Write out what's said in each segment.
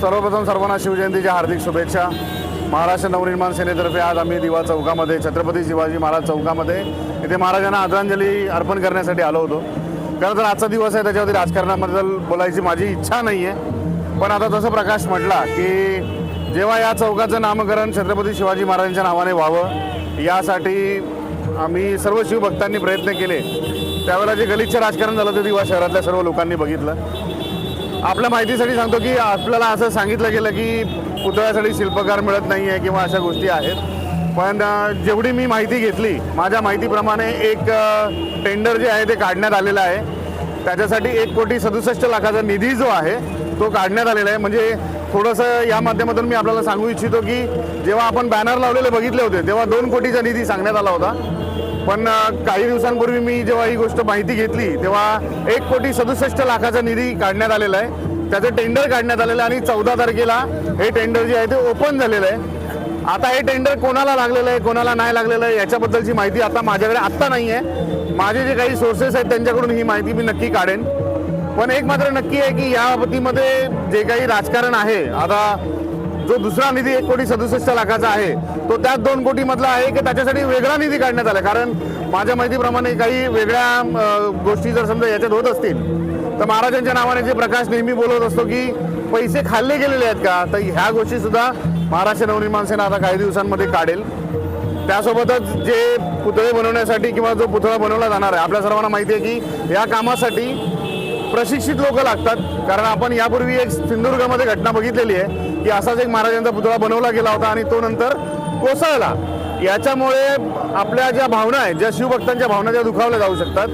सर्वप्रथम सर्वांना शिवजयंतीच्या हार्दिक शुभेच्छा. महाराष्ट्र नवनिर्माण सेनेतर्फे आज आम्ही दिवा चौकामध्ये छत्रपती शिवाजी महाराज चौकामध्ये इथे महाराजांना आदरांजली अर्पण करण्यासाठी आलो होतो. खरं तर आजचा दिवस आहे त्याच्यावरती राजकारणाबद्दल बोलायची माझी इच्छा नाही आहे पण आता जसं प्रकाश म्हटला की जेव्हा या चौकाचं नामकरण छत्रपती शिवाजी महाराजांच्या नावाने व्हावं यासाठी आम्ही सर्व शिवभक्तांनी प्रयत्न केले. त्यावेळेला जे गलिच्छ राजकारण झालं ते दिवा शहरातल्या सर्व लोकांनी बघितलं. आपल्या माहितीसाठी सांगतो की आपल्याला असं सांगितलं गेलं की पुतळ्यासाठी शिल्पकार मिळत नाही आहे किंवा अशा गोष्टी आहेत. पण जेवढी मी माहिती घेतली माझ्या माहितीप्रमाणे एक टेंडर जे आहे ते काढण्यात आलेलं आहे. त्याच्यासाठी एक कोटी सदुसष्ट लाखाचा निधी जो आहे तो काढण्यात आलेला आहे. म्हणजे थोडंसं या माध्यमातून मी आपल्याला सांगू इच्छितो की जेव्हा आपण बॅनर लावलेले बघितले होते तेव्हा दोन कोटीचा निधी सांगण्यात आला होता. पण काही दिवसांपूर्वी मी जेव्हा ही गोष्ट माहिती घेतली तेव्हा एक कोटी सदुसष्ट लाखाचा निधी काढण्यात आलेला आहे. त्याचं टेंडर काढण्यात आलेलं आहे आणि चौदा तारखेला हे टेंडर जे आहे ते ओपन झालेलं आहे. आता हे टेंडर कोणाला लागलेलं आहे कोणाला नाही लागलेलं आहे याच्याबद्दलची माहिती आता माझ्याकडे आत्ता नाही आहे. माझे जे काही सोर्सेस आहेत त्यांच्याकडून ही माहिती मी नक्की काढेन. पण एक मात्र नक्की आहे की या बाबतीमध्ये जे काही राजकारण आहे आता जो दुसरा निधी एक कोटी सदुसष्ट लाखाचा आहे तो त्याच दोन कोटीमधला आहे की त्याच्यासाठी वेगळा निधी काढण्यात आला. कारण माझ्या माहितीप्रमाणे काही वेगळ्या गोष्टी जर समजा याच्यात होत असतील तर महाराजांच्या नावाने जे प्रकाश नेहमी बोलत असतो की पैसे खाल्ले गेलेले आहेत का तर ह्या गोष्टीसुद्धा महाराष्ट्र नवनिर्माण सेना आता काही दिवसांमध्ये काढेल. त्यासोबतच जे पुतळे बनवण्यासाठी किंवा जो पुतळा बनवला जाणार आहे आपल्या सर्वांना माहिती आहे की या कामासाठी प्रशिक्षित लोक लागतात. कारण आपण यापूर्वी एक सिंधुदुर्गामध्ये घटना बघितलेली आहे. की असाच एक महाराजांचा पुतळा बनवला गेला होता आणि तो नंतर कोसळला. याच्यामुळे आपल्या ज्या भावना आहेत ज्या शिवभक्तांच्या भावना ज्या दुखावल्या जाऊ शकतात.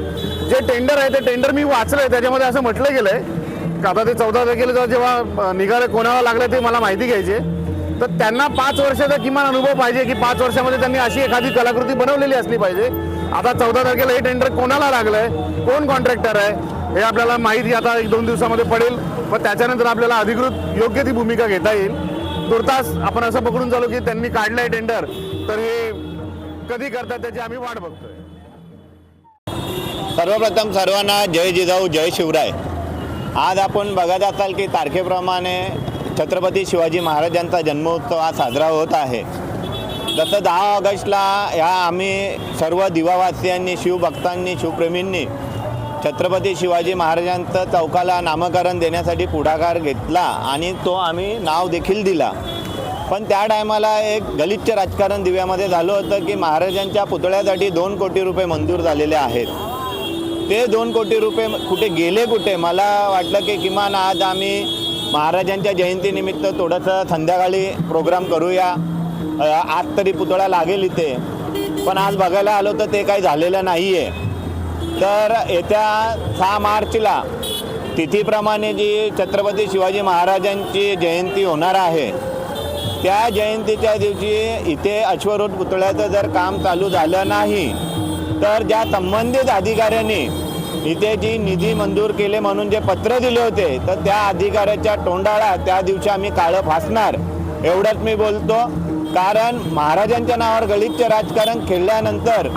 जे टेंडर आहे ते टेंडर मी वाचलं आहे त्याच्यामध्ये असं म्हटलं गेलं आहे का आता ते चौदा तारखेला जेव्हा जेव्हा निघाले कोणाला लागलं ते मला माहिती घ्यायची. आहे. तर त्यांना पाच वर्षाचा किमान अनुभव पाहिजे की पाच वर्षामध्ये त्यांनी अशी एखादी कलाकृती बनवलेली असली पाहिजे. आता चौदा तारखेला हे टेंडर कोणाला लागलंय? कोण कॉन्ट्रॅक्टर आहे? हे आपल्याला माहिती आता एक दोन दिवसामध्ये पडेल. मग त्याच्यानंतर आपल्याला अधिकृत योग्य ती भूमिका घेता येईल. तुर्तास आपण असं पकडून चालू की त्यांनी काढलंय टेंडर तर हे कधी करतात त्याची आम्ही वाट बघतोय. सर्वप्रथम सर्वांना जय जिजाऊ जय शिवराय. आज आपण बघत असाल की तारखेप्रमाणे छत्रपती शिवाजी महाराजांचा जन्मोत्सव हा साजरा होत आहे. जसं दहा ऑगस्टला ह्या आम्ही सर्व दिवावासियांनी शिवभक्तांनी शिवप्रेमींनी छत्रपती शिवाजी महाराजांचं चौकाला नामकरण देण्यासाठी पुढाकार घेतला आणि तो आम्ही नाव देखील दिला. पण त्या टायमाला एक गलिच्छ राजकारण दिव्यामध्ये झालं होतं की महाराजांच्या पुतळ्यासाठी दोन कोटी रुपये मंजूर झालेले आहेत. ते दोन कोटी रुपये कुठे गेले कुठे? मला वाटलं की किमान आज आम्ही महाराजांच्या जयंतीनिमित्त थोडंसं संध्याकाळी प्रोग्राम करूया. आज तरी पुतळा लागेल इथे. पण आज बघायला आलो तर ते काही झालेलं नाही आहे तर येत्या सहा मार्चला तिथीप्रमाणे जी छत्रपती शिवाजी महाराजांची जयंती होणार आहे त्या जयंतीच्या दिवशी इथे अश्वरूढ पुतळ्याचं जर काम चालू झालं नाही तर ज्या संबंधित अधिकाऱ्यांनी इथे जी निधी मंजूर केले म्हणून जे पत्र दिले होते तर त्या अधिकाऱ्याच्या तोंडाळा त्या दिवशी आम्ही काळं फासणार एवढंच मी बोलतो. कारण महाराजांच्या नावावर गलिच्छ राजकारण खेळल्यानंतर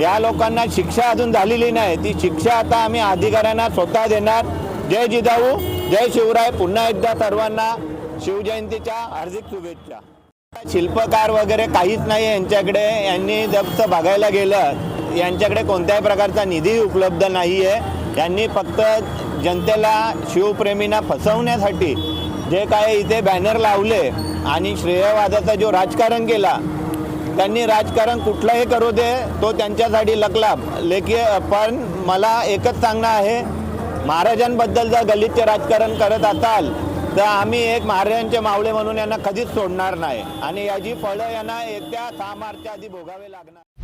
या लोकांना शिक्षा अजून झालेली नाही. ती शिक्षा आता आम्ही अधिकाऱ्यांना स्वतः देणार. जय जिजाऊ जय शिवराय. पुन्हा एकदा सर्वांना शिवजयंतीच्या हार्दिक शुभेच्छा. शिल्पकार वगैरे काहीच नाही यांच्याकडे. यांनी जप्त बघायला गेलं यांच्याकडे कोणत्याही प्रकारचा निधी उपलब्ध नाही आहे यांनी फक्त जनतेला शिवप्रेमींना फसवण्यासाठी जे काय इथे बॅनर लावले आणि श्रेयवादाचा जो राजकारण केला त्यांनी राजकारण कुठलंही करू दे तो त्यांच्यासाठी लकला लेखी पण मला एकच सांगणं आहे महाराजांबद्दल जर गलितचे राजकारण करत असाल तर आम्ही एक महाराजांचे मावळे म्हणून यांना कधीच सोडणार नाही. आणि याची फळं यांना येत्या सहा मार्चच्या आधी भोगावे लागणार.